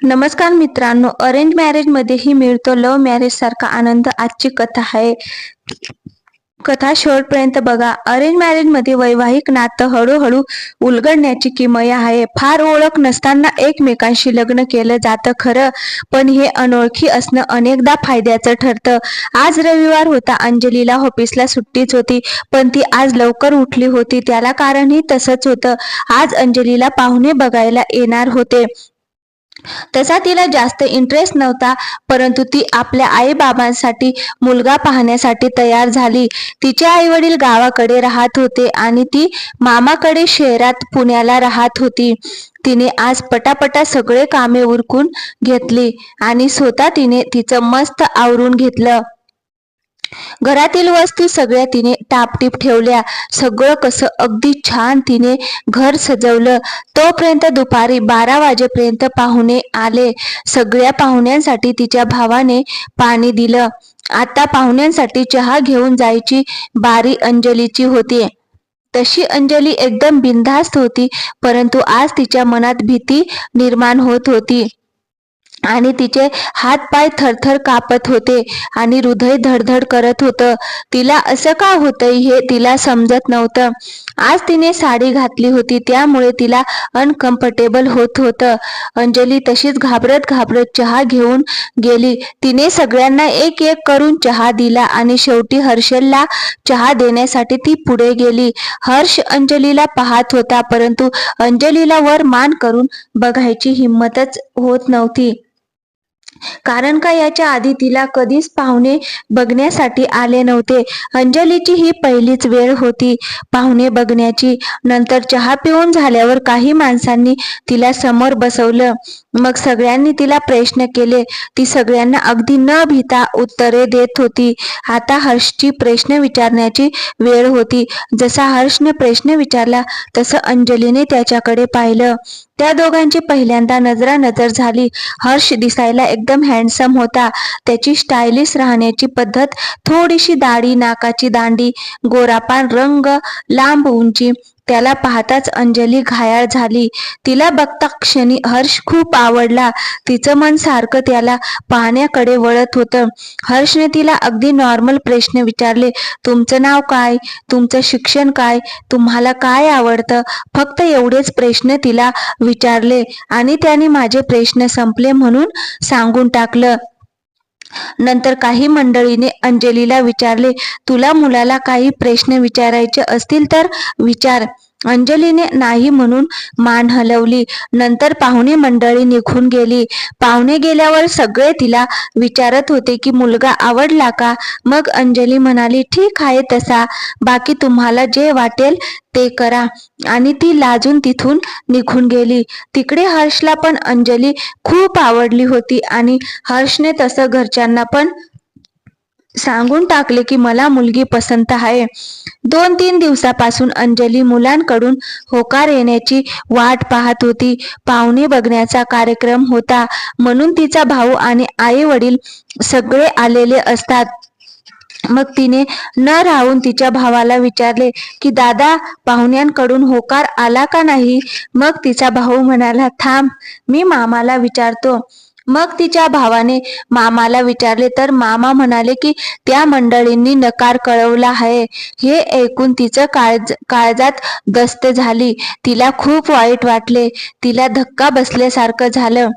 नमस्कार मित्रांनो arrange marriage मध्येही मिळतो लव्ह मॅरेज सारखा आनंद. आजची कथा आहे. कथा शेवटपर्यंत बघा. अरेंज मॅरेजमध्ये वैवाहिक नातं हळूहळू उलगडण्याची किमया आहे. फार ओळख नसताना एकमेकांशी लग्न केलं जातं खरं पण हे अनोळखी असणं अनेकदा फायद्याचं ठरतं. आज रविवार होता. अंजलीला ऑफिसला सुट्टीच होती पण ती आज लवकर उठली होती. त्याला कारणही तसंच होतं. आज अंजलीला पाहुणे बघायला येणार होते. तसा तिला जास्त इंटरेस्ट नव्हता परंतु ती आपल्या आई बाबांसाठी मुलगा पाहण्यासाठी तयार झाली. तिचे आई वडील गावाकडे राहत होते आणि ती मामाकडे शहरात पुण्याला राहत होती. तिने आज पटापटा सगळे कामे उरकून घेतली आणि स्वतः तिने तिचं मस्त आवरून घेतलं. घरातील वस्तू सगळ्या तिने टापटीप ठेवल्या. सगळं कसं अगदी छान तिने घर सजवलं. तोपर्यंत दुपारी बारा वाजेपर्यंत पाहुणे आले. सगळ्या पाहुण्यांसाठी तिच्या भावाने पाणी दिलं. आता पाहुण्यांसाठी चहा घेऊन जायची बारी अंजलीची होती. तशी अंजली एकदम बिनधास्त होती परंतु आज तिच्या मनात भीती निर्माण होत होती. आणि तिचे हात पाय थरथर कापत होते आणि हृदय धडधड करत होतं. तिला असं का होतंय हे तिला समजत नव्हतं. आज तिने साडी घातली होती त्यामुळे तिला अनकम्फर्टेबल होत होतं. अंजली तशीच घाबरत घाबरत चहा घेऊन गेली. तिने सगळ्यांना एक एक करून चहा दिला आणि शेवटी हर्षलला चहा देण्यासाठी ती पुढे गेली. हर्ष अंजलीला पाहत होता परंतु अंजलीला वर मान करून बघायची हिंमतच होत नव्हती. कारण का याच्या आधी तिला कधीच पाहुणे बघण्यासाठी आले नव्हते. अंजलीची ही पहिलीच वेळ होती. पाहुणे बघण्याची. नंतर चहा पिऊन झाल्यावर काही माणसांनी तिला समोर बसवलं. मग सगळ्यांनी तिला प्रश्न केले. ती सगळ्यांना अगदी न भिता उत्तरे देत होती. आता हर्षची प्रश्न विचारण्याची वेळ होती. जसा हर्षने प्रश्न विचारला तसं अंजलीने त्याच्याकडे पाहिलं. त्या दोघांची पहिल्यांदा नजरानजर झाली. हर्ष दिसायला एकदम हँडसम होता. त्याची स्टायलिश राहण्याची पद्धत थोडीशी दाढी नाकाची दांडी गोरापान रंग लांब उंची त्याला पाहताच अंजली घायाळ झाली. तिला बघता क्षणी हर्ष खूप आवडला. तिचं मन सारखं त्याला पाहण्याकडे वळत होतं. हर्षने तिला अगदी नॉर्मल प्रश्न विचारले तुमचं नाव काय? तुमचं शिक्षण काय? तुम्हाला काय आवडतं? फक्त एवढेच प्रश्न तिला विचारले आणि त्याने माझे प्रश्न संपले म्हणून सांगून टाकलं. नंतर काही मंडळीने अंजलीला विचारले तुला मुलाला काही प्रश्न विचारायचे असतील तर विचार. अंजलीने नाही म्हणून मान हलवली. नंतर पाहुणे मंडळी निघून गेली. पाहुणे गेल्यावर सगळे तिला विचारत होते की मुलगा आवडला का? मग अंजली म्हणाली ठीक आहे तसा. बाकी तुम्हाला जे वाटेल ते करा. आणि ती लाजून तिथून निघून गेली. तिकडे हर्षला पण अंजली खूप आवडली होती आणि हर्षने तसं घरच्यांना पण सांगून टाकले की मला मुलगी पसंत आहे. दोन तीन दिवसापासून अंजली मुलांकडून होकार येण्याची वाट पाहत होती. पाहुणे बघण्याचा कार्यक्रम होता. म्हणून तिचा भाऊ आणि आई वडील सगळे आलेले असतात. मग तिने न राहून तिच्या भावाला विचारले की दादा पाहुण्यांकडून होकार आला का नाही? मग तिचा भाऊ म्हणाला थांब मी मामाला विचारतो. मग तिच्या भावाने मामाला विचारले तर मामा म्हणाले की त्या मंडळींनी नकार कळवला आहे. हे ऐकून तिचं काळज काळजात गस्त झाली. तिला खूप वाईट वाटले. तिला धक्का बसल्यासारखं झालं.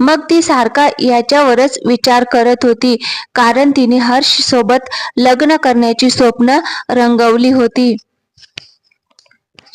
मग ती सारखा याच्यावरच विचार करत होती. कारण तिने हर्ष सोबत लग्न करण्याची स्वप्न रंगवली होती.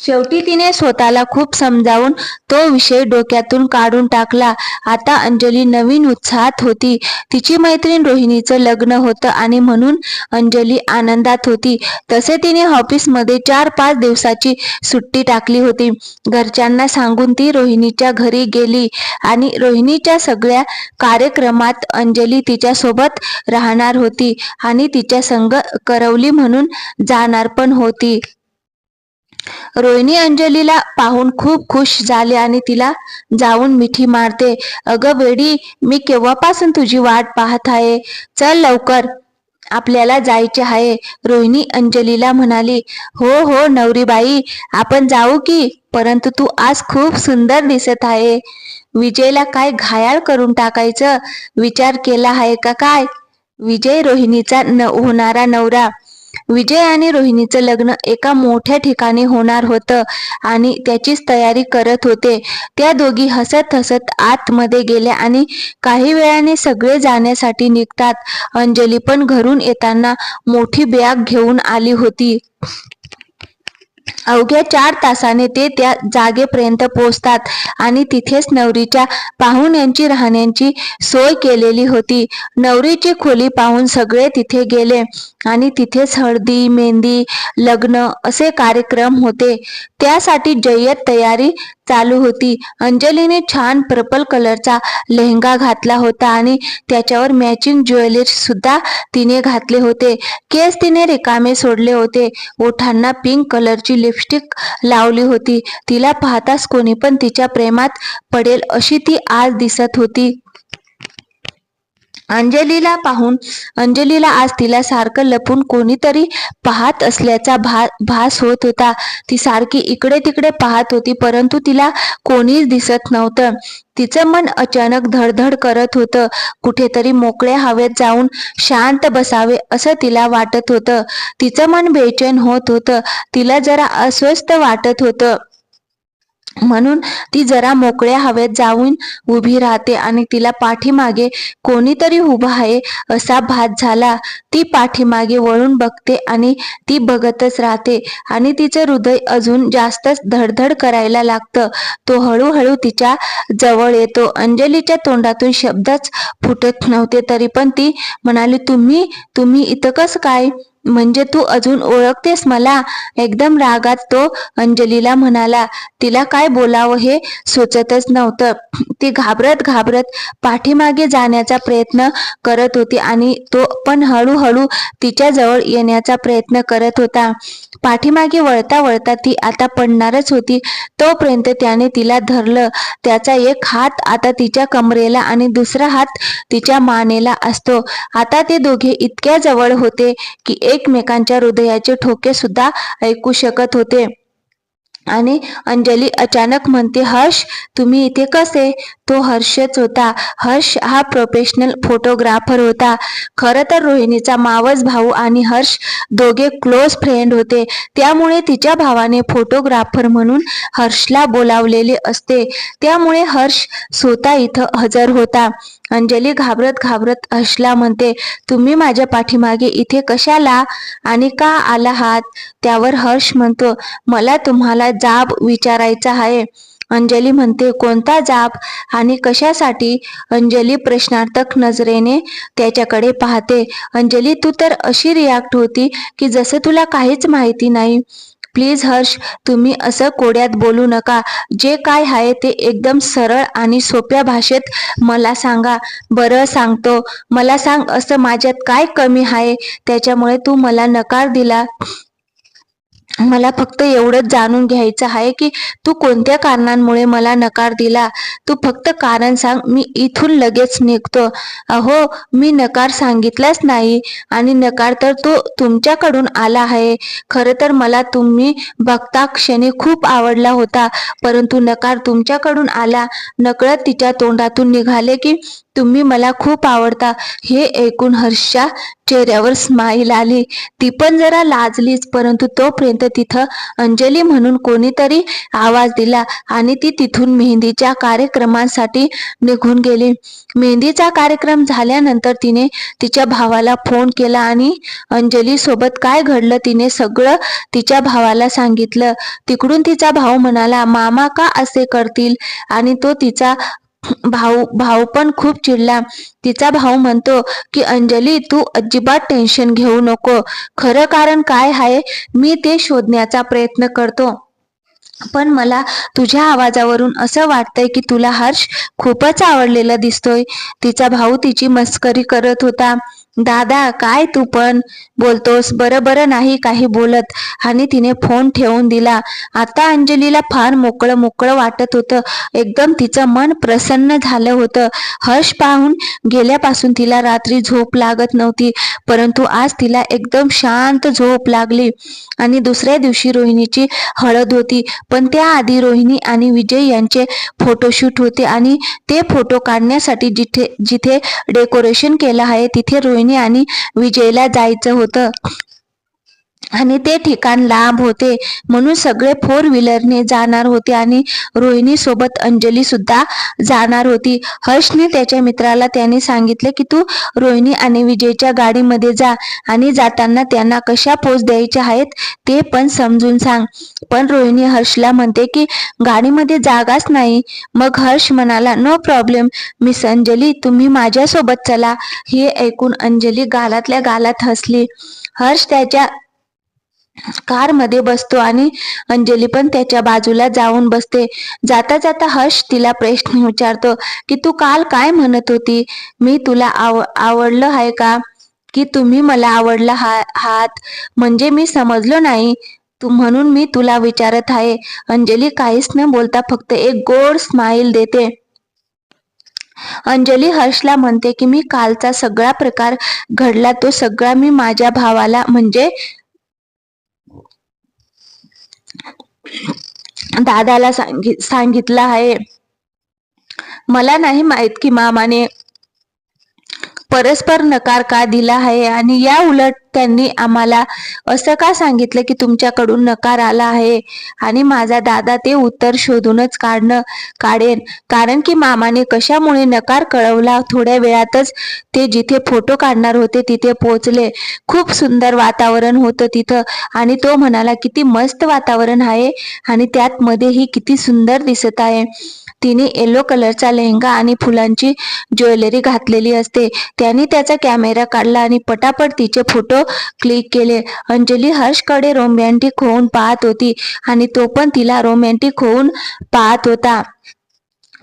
शेवटी तिने स्वतःला खूप समजावून तो विषय डोक्यातून काढून टाकला. आता अंजली नवीन उत्साहात होती. तिची मैत्रीण रोहिणीचं लग्न होतं आणि म्हणून अंजली आनंदात होती. तसे तिने ऑफिसमध्ये चार पाच दिवसाची सुट्टी टाकली होती. घरच्यांना सांगून ती रोहिणीच्या घरी गेली आणि रोहिणीच्या सगळ्या कार्यक्रमात अंजली तिच्या सोबत राहणार होती आणि तिच्या संग करवली म्हणून जाणार पण होती. रोहिणी अंजलीला पाहून खूप खुश झाले आणि तिला जाऊन मिठी मारते. अगं वेडी मी केव्हापासून तुझी वाट पाहत आहे? चल लवकर. आपल्याला जायचे आहे. रोहिणी अंजलीला म्हणाली हो हो नवरीबाई आपण जाऊ की? परंतु तू आज खूप सुंदर दिसत आहे. विजयला काय घायाळ करून टाकायचं? विचार केला आहे का काय? विजय रोहिणीचा न होणारा नवरा विजय आणि रोहिणीचं लग्न एका मोठ्या ठिकाणी होणार होतं आणि त्याचीच तयारी करत होते. त्या दोघी हसत हसत आतमध्ये गेल्या आणि काही वेळाने सगळे जाण्यासाठी निघतात. अंजली पण घरून येताना मोठी बॅग घेऊन आली होती. अवघ्या चार तासाने ते त्या जागेपर्यंत पोहोचतात आणि तिथेच नवरीच्या पाहुण्यांची राहण्याची सोय केलेली होती. नवरीची खोली पाहून सगळे तिथे गेले आणि तिथेच हळदी मेहंदी लग्न असे कार्यक्रम होते. त्यासाठी जय्यत तयारी चालू होती. अंजलीने छान पर्पल कलरचा लेहंगा घातला होता आणि त्याच्यावर मॅचिंग ज्वेलरी सुद्धा तिने घातले होते. केस तिने रिकामे सोडले होते. ओठांना पिंक कलरची लिपस्टिक लावली होती. तिला पाहताच कोणी पण तिच्या प्रेमात पडेल अशी ती आज दिसत होती. अंजलीला पाहून अंजलीला आज तिला सारखं लपून कोणीतरी पाहत असल्याचा भा भास होत होता. ती सारखी इकडे तिकडे पाहत होती परंतु तिला कोणीच दिसत नव्हतं. तिचं मन अचानक धडधड करत होतं. कुठेतरी मोकळ्या हवेत जाऊन शांत बसावे असं तिला वाटत होतं. तिचं मन बेचैन होत होतं. तिला जरा अस्वस्थ वाटत होतं. म्हणून ती जरा मोकळ्या हवेत जाऊन उभी राहते आणि तिला पाठीमागे कोणीतरी उभा आहे असा भास झाला. ती पाठीमागे वळून बघते आणि ती बघतच राहते आणि तिचं हृदय अजून जास्तच धडधड करायला लागतं. तो हळूहळू तिच्या जवळ येतो. अंजलीच्या तोंडातून शब्दच फुटत नव्हते तरी पण ती म्हणाली तुम्ही तुम्ही इथं कसं काय म्हणजे तू अजून ओळखतेस मला? एकदम रागात तो अंजलीला म्हणाला तिला काय बोलावं हे सुचतच नव्हतं. ती घाबरत घाबरत पाठीमागे जाण्याचा प्रयत्न करत होती आणि तो पण हळूहळू तिच्या जवळ येण्याचा प्रयत्न करत होता. पाठीमागे वळता वळता ती आता पडणारच होती. तोपर्यंत त्याने तिला धरलं. त्याचा एक हात आता तिच्या कमरेला आणि दुसरा हात तिच्या मानेला असतो. आता ते दोघे इतक्या जवळ होते की एक एकमेकांच्या हृदयाचे ठोके सुद्धा ऐकू शकत होते. आणि अंजली अचानक म्हणते हर्ष तुम्ही इथे कसे? तो हर्षच होता. हर्ष हा प्रोफेशनल फोटोग्राफर होता. खरं तर रोहिणीचा मावस भाऊ आणि हर्ष दोघे क्लोज फ्रेंड होते. त्यामुळे तिच्या भावाने फोटोग्राफर म्हणून हर्षला बोलावलेले असते. त्यामुळे हर्ष स्वतः इथं हजर होता. अंजली घाबरत घाबरत हर्षला म्हणते तुम्ही माझ्या पाठीमागे इथे कशाला आणि का आला आहात त्यावर हर्ष म्हणतो मला तुम्हाला जाब विचारायचा आहे. अंजली म्हणते कोणता जाब आणि कशासाठी? अंजली प्रश्नार्थक नजरेने त्याच्याकडे पाहते अंजली तू तर अशी रिॲक्ट होती की जसं तुला काहीच माहिती नाही. प्लीज हर्ष तुम्ही असं कोड्यात बोलू नका. जे काय आहे ते एकदम सरळ आणि सोप्या भाषेत मला सांगा. बरं सांगतो. मला सांग असं माझ्यात काय कमी आहे? त्याच्यामुळे तू मला नकार दिला. मला फक्त एवढंच जाणून घ्यायचं आहे की तू कोणत्या कारणांमुळे मला नकार दिला? तू फक्त कारण सांग मी इथून लगेच निघतो. अहो मी नकार सांगितलाच नाही आणि नकार तर तो तुमच्याकडून आला आहे. खरं तर मला तुम्ही बघता क्षणी खूप आवडला होता परंतु नकार तुमच्याकडून आला. नकळत तिच्या तोंडातून निघाले की तुम्ही मला खूप आवडता. हे ऐकून हर्षच्या चेहऱ्यावर स्माईल आली. ती पण जरा लाजलीच परंतु तोपर्यंत तिथं अंजली म्हणून कोणीतरी आवाज दिला आणि ती तिथून मेहंदीच्या कार्यक्रमासाठी निघून गेली. मेहंदीचा कार्यक्रम झाल्यानंतर तिने तिच्या भावाला फोन केला आणि अंजली सोबत काय घडलं तिने सगळं तिच्या भावाला सांगितलं. तिकडून तिचा भाऊ म्हणाला मामा का असे करतील? आणि तो तिचा भाऊ भाऊ पण खूप चिडला. तिचा भाऊ म्हणतो की अंजली तू अजिबात टेन्शन घेऊ नको. खरं कारण काय आहे मी ते शोधण्याचा प्रयत्न करतो. पण मला तुझ्या आवाजावरून असं वाटतंय की तुला हर्ष खूपच आवडलेला दिसतोय. तिचा भाऊ तिची मस्करी करत होता. दादा काय तू पण बोलतोस? बरं बरं नाही काही बोलत. आणि तिने फोन ठेवून दिला. आता अंजलीला फार मोकळं मोकळं वाटत होतं. एकदम तिचं मन प्रसन्न झालं होतं. हर्ष पाहून गेल्यापासून तिला रात्री झोप लागत नव्हती परंतु आज तिला एकदम शांत झोप लागली. आणि दुसऱ्या दिवशी रोहिणीची हळद होती. पण त्याआधी रोहिणी आणि विजय यांचे फोटोशूट होते आणि ते फोटो काढण्यासाठी जिथे जिथे डेकोरेशन केलं आहे तिथे रोहिणी आणि विजयला जायचं होतं. आणि ते ठिकाण लांब होते. म्हणून सगळे फोर व्हीलरने जाणार होते आणि रोहिणी सोबत अंजली सुद्धा जाणार होती. हर्षने त्याच्या मित्राला त्याने सांगितले की तू रोहिणी आणि विजयच्या गाडीमध्ये जा आणि जाताना त्यांना कशा पोच द्यायच्या आहेत ते पण समजून सांग. पण रोहिणी हर्षला म्हणते की गाडीमध्ये जागाच नाही. मग हर्ष म्हणाला नो प्रॉब्लेम मिस अंजली तुम्ही माझ्यासोबत चला. हे ऐकून अंजली गालातल्या गालात हसली. हर्ष त्याच्या कारमध्ये बसतो आणि अंजली पण त्याच्या बाजूला जाऊन बसते. जाता जाता हर्ष तिला प्रश्न विचारतो की तू काल काय म्हणत होती? मी तुला आव आवडलं आहे का? की तुम्ही मला आवडला हा हात? म्हणजे मी समजलो नाही. तू म्हणून मी तुला विचारत आहे. अंजली काहीच न बोलता फक्त एक गोड स्माइल देते. अंजली हर्षला म्हणते की मी कालचा सगळा प्रकार घडला. तो सगळा मी माझ्या भावाला म्हणजे दादाला सांगि सांगितलं आहे. मला नाही माहीत की मामाने परस्पर नकार का दिला आहे? आणि या उलट त्यांनी आम्हाला असं का सांगितलं की तुमच्याकडून नकार आला आहे? आणि माझा दादा ते उत्तर शोधूनच काढणं काढेन. कारण की मामाने कशामुळे नकार कळवला? थोड्या वेळातच ते जिथे फोटो काढणार होते तिथे पोहोचले. खूप सुंदर वातावरण होतं तिथं. आणि तो म्हणाला किती मस्त वातावरण आहे आणि त्यात मध्येही किती सुंदर दिसत आहे. तिने येलो कलरचा लेहंगा आणि फुलांची ज्वेलरी घातलेली असते. त्याने त्याचा कॅमेरा काढला आणि पटापट तिचे फोटो क्लिक केले. अंजली हर्षकडे रोमॅन्टिक होऊन पाहत होती आणि तो पण तिला रोमॅन्टिक होऊन पाहत होता.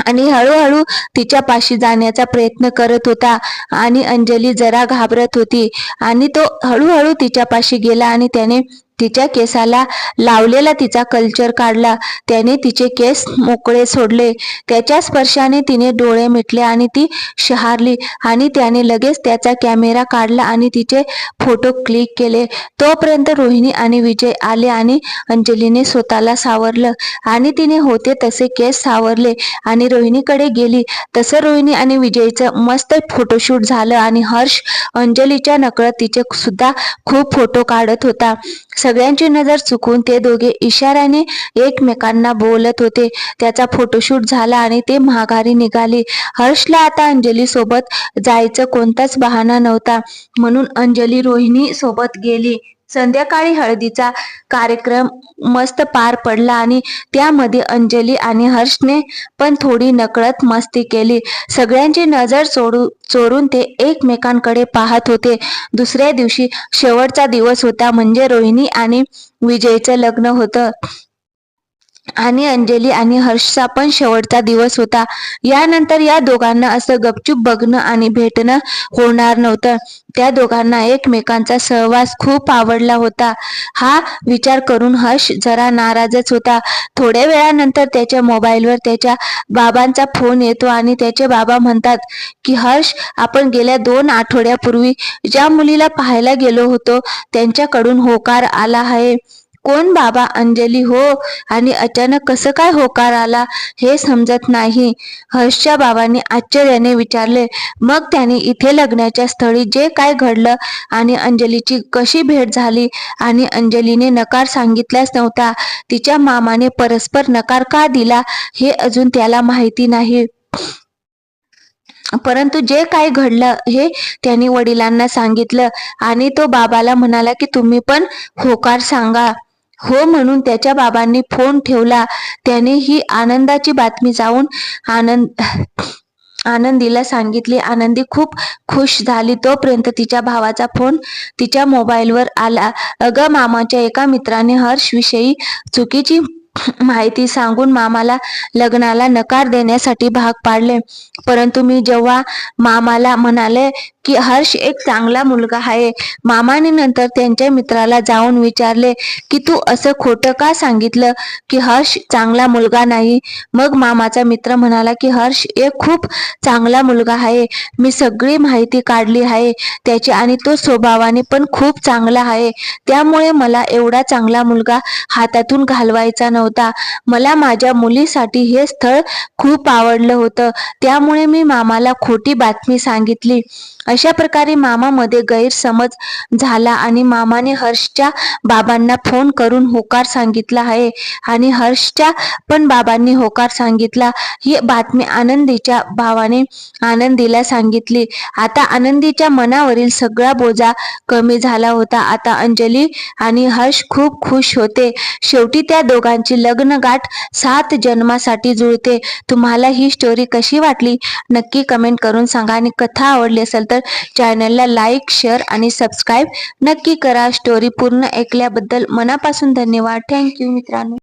आणि हळूहळू तिच्या पाशी जाण्याचा प्रयत्न करत होता आणि अंजली जरा घाबरत होती आणि तो हळूहळू तिच्या पाशी गेला आणि त्याने तिच्या केसाला लावलेला तिचा कल्चर काढला. त्याने तिचे केस मोकळे सोडले. त्याच्या स्पर्शाने तिने डोळे मिटले आणि ती शहारली आणि त्याने लगेच त्याचा कॅमेरा काढला आणि तिचे फोटो क्लिक केले. तोपर्यंत रोहिणी आणि विजय आले आणि अंजलीने स्वतःला सावरलं आणि तिने होते तसे केस सावरले आणि रोहिणीकडे गेली. तसं रोहिणी आणि विजयचं मस्त फोटोशूट झालं आणि हर्ष अंजलीच्या नकळत तिचे सुद्धा खूप फोटो काढत होता. सगळ्यांची नजर चुकून ते दोघे इशाऱ्याने एकमेकांना बोलत होते. त्याचा फोटोशूट झाला आणि ते महागारी निघाली. हर्षला आता अंजली सोबत जायचं कोणताच बहाणा नव्हता. म्हणून अंजली रोहिणी सोबत गेली. संध्याकाळी हळदीचा कार्यक्रम मस्त पार पडला आणि त्यामध्ये अंजली आणि हर्षने पण थोडी नकळत मस्ती केली. सगळ्यांची नजर चोरू चोरून ते एकमेकांकडे पाहत होते. दुसऱ्या दिवशी शेवटचा दिवस होता म्हणजे रोहिणी आणि विजयचं लग्न होतं. आणि अंजली आणि हर्षचा पण शेवटचा दिवस होता. यानंतर या दोघांना असं गपचूप बघणं आणि भेटणं होणार नव्हतं. त्या दोघांना एकमेकांचा सहवास खूप आवडला होता. हा विचार करून हर्ष जरा नाराजच होता. थोड्या वेळानंतर त्याच्या मोबाईलवर त्याच्या बाबांचा फोन येतो आणि त्याचे बाबा म्हणतात की हर्ष आपण गेल्या दोन आठवड्यापूर्वी ज्या मुलीला पाहायला गेलो होतो त्यांच्याकडून होकार आला आहे. कोण बाबा अंजली हो? आणि अचानक कसं काय होकार आला हे समजत नाही. हर्षच्या बाबांनी आश्चर्याने विचारले मग त्याने इथे लग्नाच्या स्थळी जे काय घडलं आणि अंजलीची कशी भेट झाली? आणि अंजलीने नकार सांगितलाच नव्हता. तिच्या मामाने परस्पर नकार का दिला हे अजून त्याला माहिती नाही. परंतु जे काय घडलं हे त्यांनी वडिलांना सांगितलं आणि तो बाबाला म्हणाला की तुम्ही पण होकार सांगा. हो म्हणून त्याच्या बाबांनी फोन ठेवला. त्याने ही आनंदाची बातमी जाऊन आनंद आनंदीला सांगितली. आनंदी खूप खुश झाली. तोपर्यंत तिच्या भावाचा फोन तिच्या मोबाईलवर आला. अगं मामाच्या एका मित्राने हर्षविषयी चुकीची माहिती सांगून मामाला लग्नाला नकार देण्यासाठी भाग पाडले. परंतु मी जेव्हा मामाला म्हणाले की हर्ष एक चांगला मुलगा आहे मामाने नंतर त्यांच्या मित्राला जाऊन विचारले की तू असं खोटं का सांगितलं की हर्ष चांगला मुलगा नाही? मग मामाचा मित्र म्हणाला की हर्ष एक खूप चांगला मुलगा आहे. मी सगळी माहिती काढली आहे. त्याची आणि तो स्वभावाने पण खूप चांगला आहे. त्यामुळे मला एवढा चांगला मुलगा हातातून घालवायचा नव्हता. मला माझ्या मुलीसाठी हे स्थळ खूप आवडलं होतं. त्यामुळे मी मामाला खोटी बातमी सांगितली. अशा प्रकारे मामामध्ये गैरसमज झाला आणि मामाने हर्षच्या बाबांना फोन करून होकार सांगितला आहे. आणि हर्षच्या पण बाबांनी होकार सांगितला. ही बातमी आनंदीच्या भावाने आनंदीला सांगितली. आता आनंदीच्या मनावरील सगळा बोजा कमी झाला होता. आता अंजली आणि हर्ष खूप खुश होते. शेवटी त्या दोघांची लग्नगाठ सात जन्मासाठी जुळते. तुम्हाला ही स्टोरी कशी वाटली? नक्की कमेंट करून सांगा आणि कथा आवडली असेल तर तर चॅनलला लाईक शेअर आणि सबस्क्राईब नक्की करा. स्टोरी पूर्ण ऐकल्याबद्दल मनापासून धन्यवाद. थँक्यू मित्रांनो.